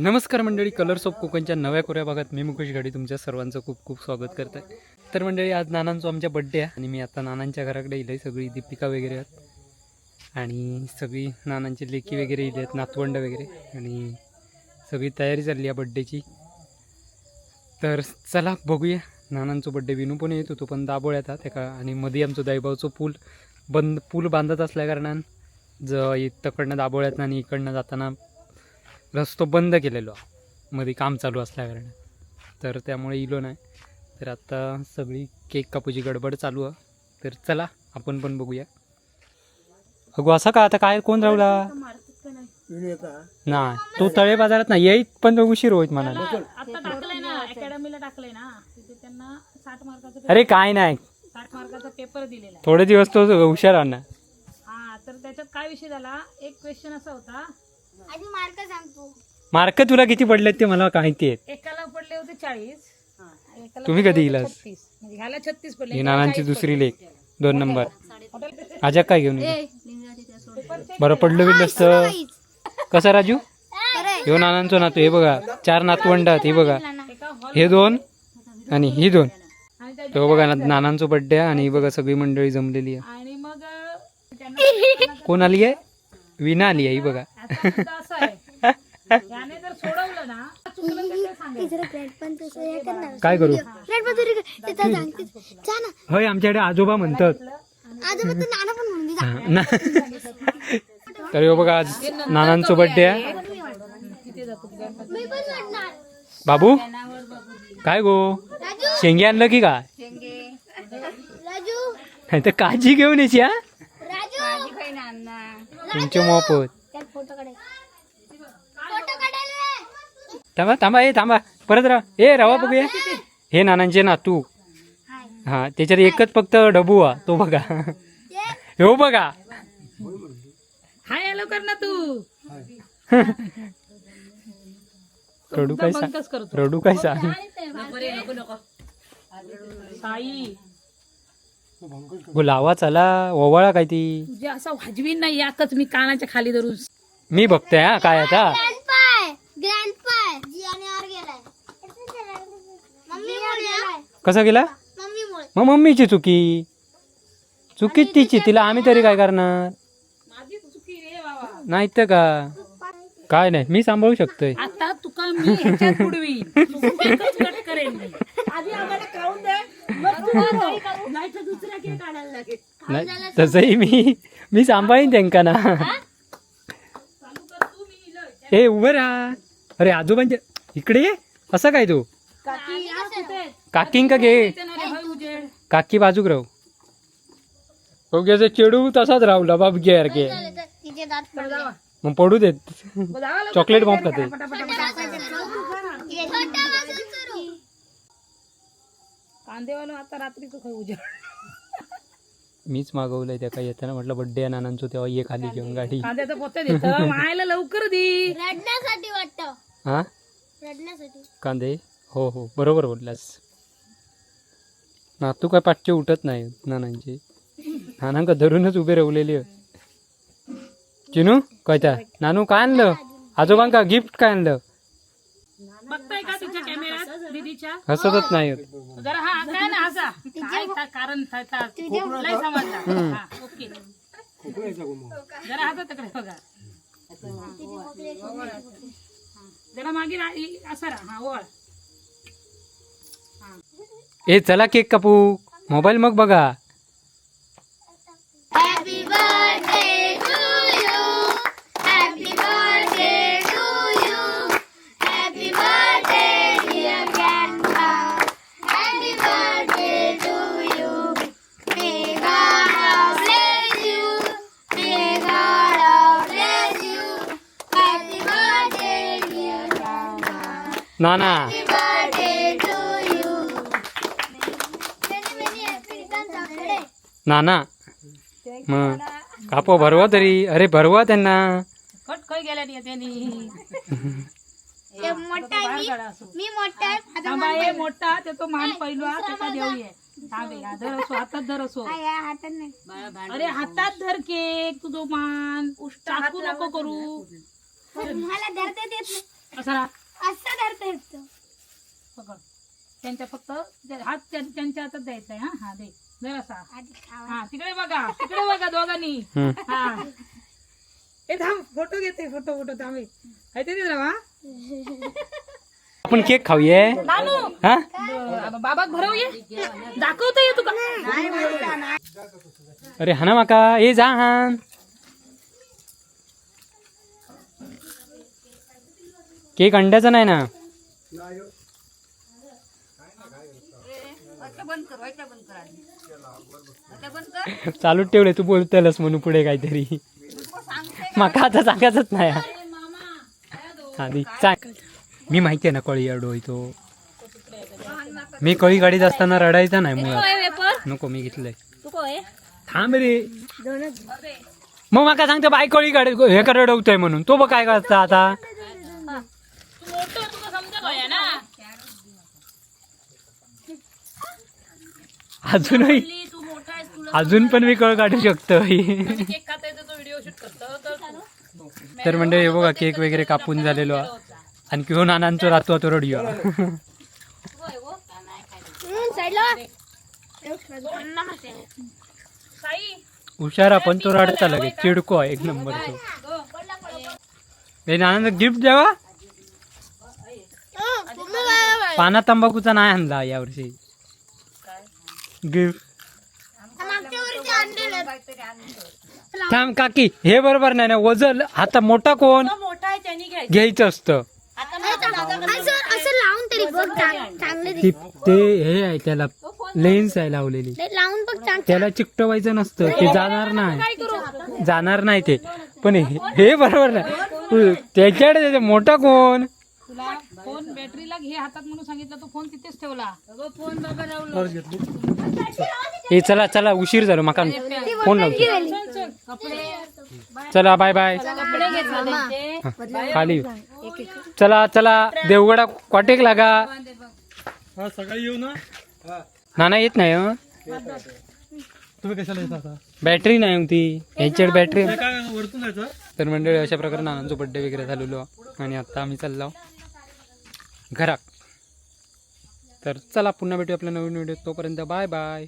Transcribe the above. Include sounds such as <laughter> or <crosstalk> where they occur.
नमस्कार मंडळी colours of कोकणच्या नव्या कोऱ्या भागात मी मुकेश गाडी तुमच्या सर्वांचं खूप खूप स्वागत करत आहे तर मंडळी आज नानांचा आमच्या बड्डे आहे आणि मी आता नानांच्या घराकडे येईल सगळी दीपिका वगैरे आहेत. आणि सगळी नानांची लेकी वगैरे येईल आहेत नातवंड वगैरे. आणि सगळी तयारी चालली आहे बड्डेची तर चला बघूया. नानांचं बड्डे विनू पण येत होतो पण दाबोळ येतात त्याका आणि मध्ये आमचं दाईबावचं पूल बंद पूल बांधत असल्या कारणान ज तकडनं दाबोळ्यात आणि इकडनं जाताना रस्तो बंद केलेलो मध्ये काम चालू असल्या कारण तर त्यामुळे इलो नाही. तर आता सगळी केक कापूची गडबड चालू आहे. तर चला आपण पण बघूया. अगो असं का? आता काय कोण राहुला? नाही तो तळे बाजारात नाही. येईत पण उशीर होईत म्हणा ना ना. अरे काय नाही. पेपर दिलेला थोडे दिवस तो हुशार आणणार हा तर त्याच्यात काय विषय झाला? एक क्वेश्चन असा होता. आधी मार्क सांगतो मार्क तुला किती पडलेत ते मला माहिती आहेत एकाला पडले होते चाळीस. एकाला तुम्ही पडले कधी होते? 36. म्हणजे ह्याला छत्तीस पडले. ही नानांची 40 दुसरी लेख. दोन नंबर. पडले. आजा काय घेऊन बरं पडलं बिडलं असतं कसं राजू? ह्यो नानांचो नातू हे बघा चार नातवंड आहेत हे बघा. हे दोन आणि ही दोन. आणि त्या- तो बघा ना- नानांचो बड्डे आणि ही बघा सगळी मंडळी जमलेली आहे. आणि मग अं, त्यांना कोण आली आहे? विना आली आहे ही बघा. असा आहे. याने जर सोडवलं ना चुकलं तर ते सांगायचं? जरा फ्रेंड पण तसं हे करणार काय करू? फ्रेंड पण तरी तिथं सांगते जा ना. होय आमच्याकडे आजोबा म्हणतात. आज पण नाना पण म्हणून जा. हा, ना. तर ह्यो बघा आज नानांचो बड्डे आहे. मी पण वाटणार बाबू काय गो? राजू शेंगे आणलं की काय? राजू. नाही तर काळजी घेऊन यायची हा? राजू. तुमचे मोफत त्यात फोटो काढायचा फोटो काढायला थांबा थांबा ए थांबा. परत राहा ए राहा बघूया हे नानांचे नातू. हाय. हा त्याच्यात एकच फक्त डबू हा तो बघा. ये हो बघा. हाय हॅलो कर ना तू. <laughs> रडू काय सांग रडू काय सांग साई. लावा चला ओवाळा काय ती? असं वाजवीन नाही याकच मी कानाच्या खाली धरून. मी बघतोय हा काय आता? कसं गेला? मग मम्मीची चुकी. चुकीच तिची तिला आम्ही तरी काय करणार? माझी चुकी रे बाबा. नाही तर का? काय नाही मी सांभाळू शकतोय. आता तुका मी ह्याच्यात बुडवी. एकच गट करेन मी. आधी आम्हाला खाऊन दे. मग तू काही करू. नाही तर दुसऱ्या केक काढायला लागेल. नाही तसंही मी मी सांभाळीन त्यांका ना. ए उभं राहा. अरे आजोबांच्या इकडे ये. असं काय तू? काकी काकींका घे काकी बाजूक राहू. ओके चेडू तसाच राहुला बाप घे घे. मग पडू देत. चॉकलेट बॉम्ब खाते. कांदेवालो आता खाऊ उजेड. मीच मागवलंय त्या काही येताना. म्हटलं बड्डे आहे नानांचो तेव्हा ये खाली घेऊन गाडी. कांद्याचं पोते देत. <laughs> मायला लवकर दे. रडण्यासाठी वाटतं. हा? रडण्यासाठी. कांदे? हो हो. बरोबर बोललास. नातू काय पाठचे उठत नाही नानांचे. नानांका धरूनच उभे आहेत. चिनू काय त्या? नानू काय आणलं? आजोबांका गिफ्ट काय आणलं? बघताय का तिच्या कॅमेऱ्यात दीदीच्या? हसतच नाही जरा हा काय ना असा काय था- कारण था- था- लय समजला. हा, ओके. जरा हाता तिकडे बघा. जरा मागे रा- इ- असा राहा हा ओळ. ए चला केक कापू. मोबाईल मग बघा. हॅपी बर्थडे नाना। मग कापो भरवा तरी। अरे भरवा त्यांना कट गेल्या नाही त्यांनी ते मोठा मी. मी मोठा आहे. आता थांबा हे मोठा ते तो मान पहिलो हा त्याचा देऊये. थांबे हा धर असो हातात धर असो. हातात नाही. अरे हातात धर केक तुझो मान. चाकू नको करू. मला धरता येत नाही. असा राहा. असं धरता येतं. पकड. त्यांच्या फक्त हात त्या- त्यांच्या हातात द्यायचा आहे हा हा दे. जरासा. हा तिकडे बघा तिकडे बघा दोघांनी. हा. थांब फोटो घेते फोटो फोटो थांब. हे. आहे ते वा आपण केक खाऊये. नानू! हा? ब- बाबाक भरव ये दाखवता ये तुका अरे हा ना माका. ए जा हान. केक अंड्याचा नाही ना? चालू ठेवले तू बोलतेलस म्हणून पुढे काहीतरी. माका आता सांगायचंच नाही. आधी सांग. मी माहिती आहे ना कळी अडो तो. मी कळी गाडीत असताना रडायचा नाही मुळात. नको मी घेतलंय. थांब रे. मग माका सांगतो बाय कळी गाडी हे का रडवतोय म्हणून. तो बघ काय करता आता. अजूनही तू मोठा आहेस तुला अजून पण मी कळ काढू शकतो. केक खाता येतो तो व्हिडिओ शूट करतो. तर तू तर म्हणजे हे बघा केक वगैरे कापून झालेलो. हा. आणि किंवा नानांचो राहतो तो रडिओ. साई. हुशार आपण तो रडता लगेच. चिडको आहे एक नंबर तो हे नानांचा गिफ्ट द्यावा? हं? पाना तंबाखूचा नाही आणला यावर्षी. आणलेलं. थांब काकी हे बरोबर नाही ना वजन आता मोठा कोण? मोठा आहे त्यांनी घ्यायचं. घ्यायचं असतं. असं असं लावून तरी बघ चांग- चांगलं ती हे आहे त्याला लेन्स आहे लावलेली. त्याला चिकटवायचं नसतं ते जाणार नाही जाणार नाही ते. पण हे हे बरोबर नाही. त्याच्याकडे ते मोठा कोण? तुला फोन बॅटरीला घे हातात म्हणून सांगितलं तो फोन तिथेच ठेवला. फोन बाबा हे चला चला उशीर झालो माका फोन लावतो चला बाय बाय. खाली. चला चला देवगडा कॉटेक लागा. सकाळी येऊ ना? नाना येत नाही हं? तुम्ही कशाला येता आता? बॅटरी नाही होती ह्याच्यात बॅटरी. तर मंडळी अशा प्रकारे नानांचा बड्डे वगैरे झालेलो. आणि आता आम्ही चाललो. घरात. तर चला पुन्हा भेटू आपल्या नवीन व्हिडिओ तोपर्यंत बाय बाय.